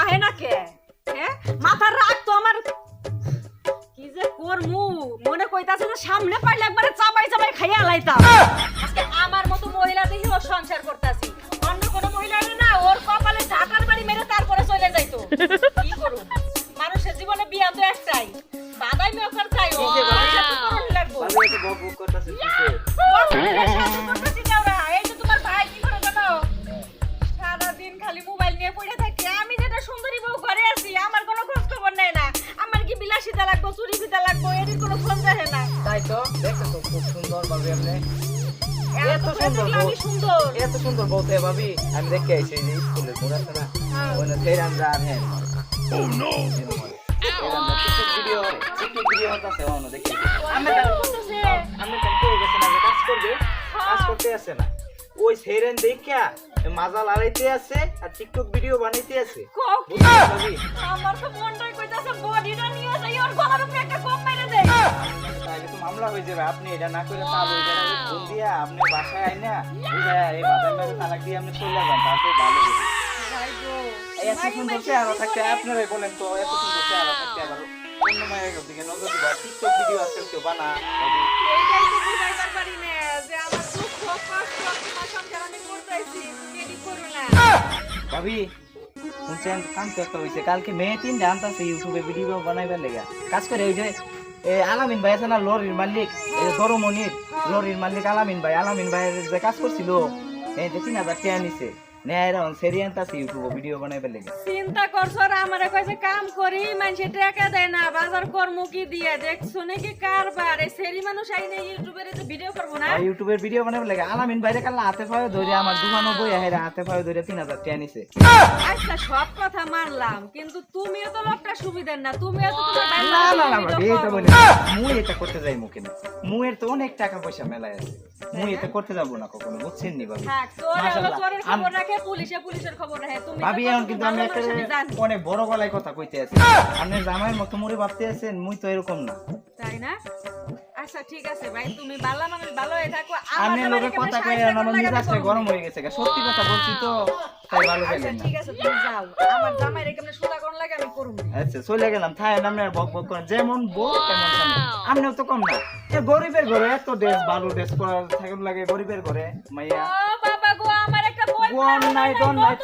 আহে না কে? মাথার আমার। কি যে মনে কইতাছে সামনে পাইলে একবারে চাপাই চাপাই খাইয়া লাইতাম। জীবনে বিয়া তো একটাই। বাদাই মেয়কার চাই। ও তো লাগবো। এই তোমার ভাই কি করে জানো? সারাদিন খালি মোবাইল নিয়ে পড়ে থাকে। আমি যেটা সুন্দরী বউ ঘরে আছি আমার কোনো খোঁজ খবর নেয় না। আমার কি বিলাসিতা লাগবো চুরি ফিতা লাগবো এদের কোনো ফোন দেখে না। তাই তো দেখো তো খুব সুন্দর ভাবি আপনি এত এত সুন্দর এত সুন্দর বলতে ভাবি আমি দেখে আইছি যে স্কুলে পড়াতে না হ্যাঁ। ওখানে ফের আমরা আর হ্যাঁ। ও নো ভিডিও টিকটক ভিডিও হতাছে ওনো দেখি। আমরা? আমরা কেন পেয়ে গেছে না কাজ করবে কাজ করতে আসে না। ওই সেরেন দেখা মাজা লড়াইতে আছে আর টিকটক ভিডিও বানাইতে আছে। কি? আমার তো মনটাই কইতাছে বডিটা নিয়ে যাই ওর গলার উপরে একটা কোপ মেরে দে। তাহলে তো মামলা হয়ে যাবে আপনি এটা না করে পাবো এটা ফোন দিয়া আপনি বাসায় আই না এই বাদাম মেরে তালাক দিয়ে আপনি চলে যান তাতে ভালো হবে। ভাই গো এত সুন্দর চেহারা থাকতে আপনারাই বলেন তো এত সুন্দর চেহারা থাকতে আবার অন্য মায়ের কাম তো একটা হয়েছে কালকে মেয়ে তিন জানতাছে ইউটিউবে ভিডিও বানাইবার লেগে। কাজ করে ওই যে আলামিন ভাই আছে না, লরির মালিক ধরমনির, লরির মালিক আলামিন ভাই। আলামিন ভাইয়ের যে কাজ করছিল, এই যে তিন হাজার টাকা নিছে। নেয় এরকম সেরি আনতাছে ভিডিও বানাইবার লেগে। চিন্তা করছ আর আমারে কইছে কাম করি মানুষে টাকা দেয় না বাজার কর্ম কি দিয়ে? দেখছ নাকি কারবার? এই সেরি মানুষ আইনে ইউটিউবের যে ভিডিও করব না? আর ইউটিউবের ভিডিও বানাইবার লেগে আলামিন ভাইরে কাল হাতে পায়ে ধরে আমার দোকানও বই হেরা হাতে পায়ে ধরে তিন হাজার টাকা নিছে। আচ্ছা সব কথা মানলাম কিন্তু তুমিও তো লোকটা সুবিধার না তুমিও তো তোমার বাইরে না না না video ভাবি, এটা বলি মুই এটা করতে যাই মুখে না মুয়ের তো অনেক টাকা পয়সা মেলায় আছে। মুই এটা করতে যাব না কখনো বুঝছেন নি ভাবি? থাক তোর হলো মাশাআল্লাহ। চোরের খবর রাখে পুলিশে পুলিশের খবর রাখে। তুমি ভাবি এখন কিন্তু আমি একটা। অনেক বড় গলায় কথা কইতে আছি। আপনি জামাইয়ের মতো মুড়ে ভাবতে আছেন মুই তো এরকম না। তাই না? আচ্ছা ঠিক আছে ভাই তুমি ভালো মানুষ ভালো হয়ে থাকো। আমার লোকের কথা কই সাহায্য আমার মেজাজটা গরম হয়ে গেছে সত্যি কথা বলছি তো তাই ভালো আচ্ছা ঠিক আছে তুমি যাও। আমার জামাইরে কেমনে সুদা কোন লাগে আমি করুম। আচ্ছা চলে গেলাম থাই আপনি আর বক বক করেন যেমন বউ তেমন স্বামী। আপনিও তো কম না। এ গরিবের ঘরে এত ড্রেস ভালো ড্রেস পরা থাকুন লাগে গরিবের ঘরে মাইয়া। ও বাবা গো আমার একটা বই নাই, দোন নাই।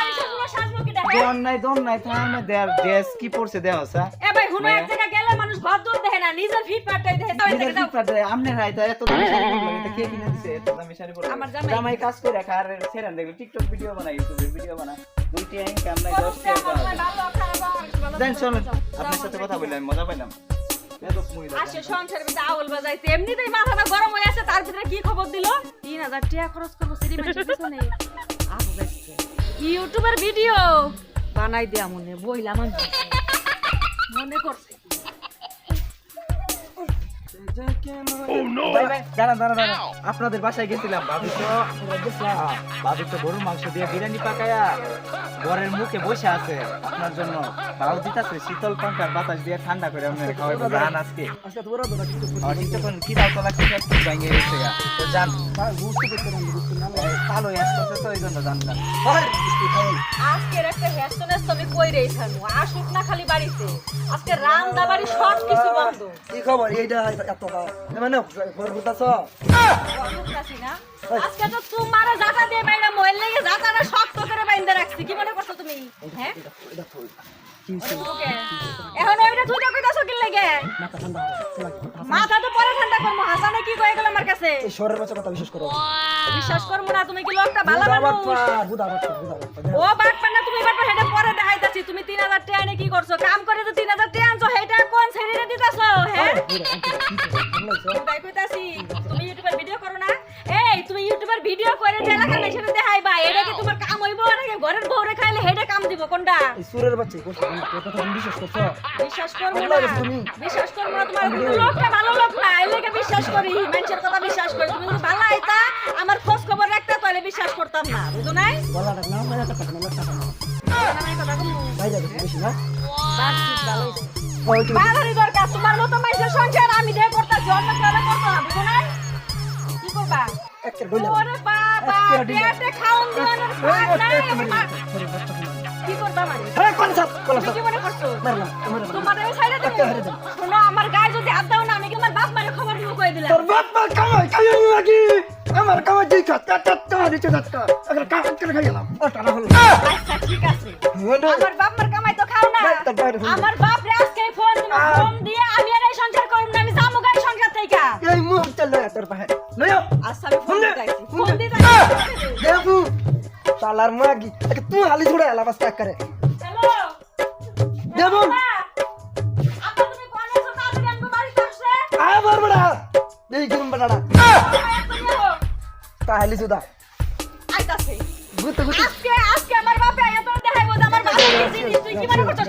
আমি সাজবো কি দেখে দন নাই দন নাই থাই আমি দেয়ার ড্রেস কি পরছে এ ভাই হুনো এক জায়গা গেলে মানুষ ঘর দূর না নিজের ফিট পাটাই দেখে নিজের এদিকে দাও ফিটপাতে আমনের হাইতে এত দামি শাড়ি পরলো, এটা কে কিনে দিছে? এত দামি শাড়ি পরলো? আমার জামাই। জামাই কাজ করে আর টিকটক ভিডিও বানায়, ইউটিউবে ভিডিও বানায়। দুইটি নাই, দেন, আপনার সাথে কথা। মজা পাইলাম। আসে সংসারের ভিতরে বাজাইতে এমনিতেই মাথাটা গরম হয়ে আছে তার ভিতরে কি খবর দিল তিন হাজার টাকা খরচ করব সিঁড়ি পিছনে ইউটিউবের ভিডিও বানাই দিয়া মনে বইলাম মনে করছে আপনাদের বাসায় গেছিলাম ভাবি তো ভাবি তো গরুর মাংস দিয়ে বিরিয়ানি পাকায়া ঘরের মুখে বসে আছে আপনার জন্য। তাও দিতেছে শীতল পাঙ্কার বাতাস দিয়ে ঠান্ডা করে আপনার খাওয়াইবো জান আজকে। কি দাও তোলা কি একটু ভাঙে গেছে আসতেছে তো জন্য জানতাম আজকের একটা হ্যাস্টনেস তুমি কই রেই থাকব আসুক না খালি বাড়িতে। আজকে রান্দা বাড়ি সব কিছু বন্ধ। কি খবর? এইটা এত মানে ঘর ঘুরতাছ আজকে তো তোমার জাতা দিয়ে বাইরে মহিল লেগে জাতাটা শক্ত করে বাইন্ধে রাখছি কি মনে করছ তুমি হ্যাঁ। এখন ওইটা তুই কইতাছো কি লাগে মাথা ঠান্ডা কাছে এই শহরের বাচ্চা কথা বিশেষ করো। বিশ্বাস করব না তুমি কি লোকটা ভালো মানুষ? বাটপা বাটপা ও বাটপা না তুমি বাটপা হেডে পরে দেখাইতাছি। তুমি তিন হাজার টাকা এনে কি করছ? কাম করে তো তিন হাজার টাকা আনছো হেটা কোন শ্রেণীতে দিতাছো? হ্যাঁ? তাই কইতাছি তুমি ইউটিউবের ভিডিও করো না। এই তুমি ইউটিউবের ভিডিও করে যে এলাকা নাই দেখাইবা এটা কি তোমার কাম হইব নাকি ঘরের বউরে দিব কোনটা সুরের বাচ্চা কথা তুমি বিশ্বাস করছ বিশ্বাস করব না তুমি। বিশ্বাস করব না তোমার কিন্তু লোকটা ভালো লোক না এই লেগে বিশ্বাস করি মানুষের কথা বিশ্বাস করি তুমি যদি ভালো আইতা আমার খোঁজ খবর রাখতা তাহলে বিশ্বাস করতাম না বুঝো নাই টাকা না মানে না না কম ভাই যাবে বেশি না বাড়ছি, ভালো বাড়ারই দরকার, তোমার মতো মাইসের সংসার আমি অন্য কেউ হলে না, বুঝো নাই? কি করবা? একটা বইলা ওরে বাবা, পেটে খাওন দিওয়ানোর ভাগ নাই, আমার মা- কি করবা মানে? হ্যাঁ কোন সাপ? কোন সাপ? কি মনে করছ? মারলাম মারলাম তোমার আমি ছাইড়া দেবো? শোনো, আমার গায়ে যদি হাত দাও না, আমি কি আমার বাপ মারে খবর দিব কয়ে দিলাম। তোর বাপ মা কামাই খাই নাকি আমার কামাই দিই কাট কাট কাট কাট দিতে কাট আগে কাট করে খাই গেলাম। টানা হলো। আচ্ছা, ঠিক আছে। আমার বাপ মার কামাই তো খাও না। দেখ, তোর বাইরে ফোন দে। আমার বাপ রে আজকে ফোন দিব ফোন দিয়ে আমি আর এই সংসার করব না আমি গাই সংসার থেকে। এই মুহূর্তে লয়া তোর পাহে লয়া। আচ্ছা আমি ফোন ফোন ফোন। দিতেছি দেখু শালার মাগি তুই হালি ছুড়ে এলা বাস কাক করে হ্যালো দেবো। আপা তুমি কোন আছো তাড়াতাড়ি আনব বাড়িতে আসছে আয় বার বড়া এই গরম বড়াটা তা হালি সুদা আইতাছে গুত গুত আজকে আজকে আমার বাপে আয়া তোর দেখাইবো আমার বাপ তুই কি মনে করছিস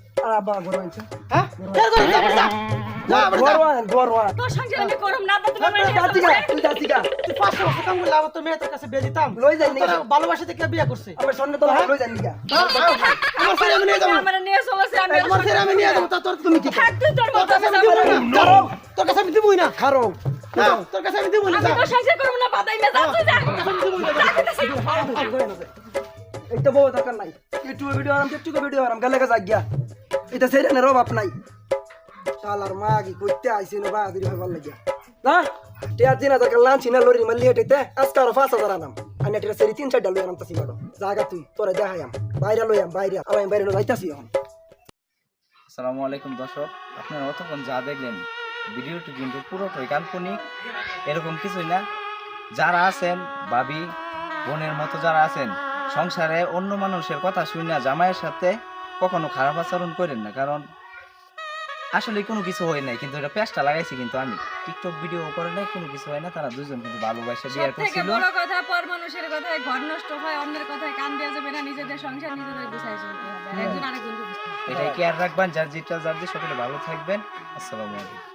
আবা গরম আছে হ্যাঁ? কেন করে যা যা যা বাড়ি যা। গরম গরম তোর সংসার আমি করব না তুমি আমার দাতি গা তুই দাতি গা। তুই পাঁচশো বছর কাম করলে আমার তোর মেয়ে তোর কাছে বিয়ে দিতাম। লই যাই নাকি? ভালোবাসা থেকে বিয়ে করছে? আমার সামনে তো লই যান নিগা আমার ছেলে আমি নিয়ে যাব। আমার নিয়ে চলেছে আমি তোমার ছেলে আমি নিয়ে যাব তোর তুমি কি থাক তুই তোর তোর কাছে আমি দিবই না। খারো। তোর কাছে আমি দিবই না। খারো। হ্যাঁ, তোর কাছে আমি দিবই না। আমি তো সংসার করব না বাদাই মে যা তুই যা। দরকার নাই। ইউটিউবে ভিডিও আরাম টিকটকে ভিডিও আরাম গেলে গা গিয়া। এটা সেরে না রবাব নাই। শালার মাগি কইতে আইছে না বাহাদুরি হবার লাগিয়া। না? টিয়া হাজার কাল লাঞ্চি না লরি মাল্লি হেঁটেতে আজকে আরও পাঁচ হাজার আনাম। আমি এটা সেরি তিন চারটা লই আনাম তাসি মাডো জাগা তুই, তোরা দেখাইয়াম। বাইরে লইয়াম, বাইরে। আমি বাইরে লই এখন। আসসালামু আলাইকুম দর্শক, আপনারা অতক্ষণ যা দেখলেন, ভিডিওটি কিন্তু পুরোটাই কাল্পনিক, এরকম কিছুই না। যারা আছেন, ভাবি, বোনের মতো যারা আছেন, সংসারে অন্য মানুষের কথা শুনে জামাইয়ের সাথে কখনো খারাপ আচরণ করেন না কারণ আসলে কোনো কিছু হয় নাই কিন্তু এটা পেস্টটা লাগাইছি কিন্তু আমি। টিকটক ভিডিও করে নাই কোনো কিছু হয় না তারা দুজন কিন্তু ভালোবাসে বিয়ে সব থেকে করছিল বড় কথা পর মানুষের কথায় ঘর নষ্ট হয় অন্যের কথায় কান দেওয়া যাবে না নিজেদের সংসার নিজেদের গুছাই চলতে হবে? একজন আরেকজনকে বুঝতে হবে। এটাই কেয়ার রাখবেন যার যেটা যার যে সকলে ভালো থাকবেন। আসসালামু আলাইকুম।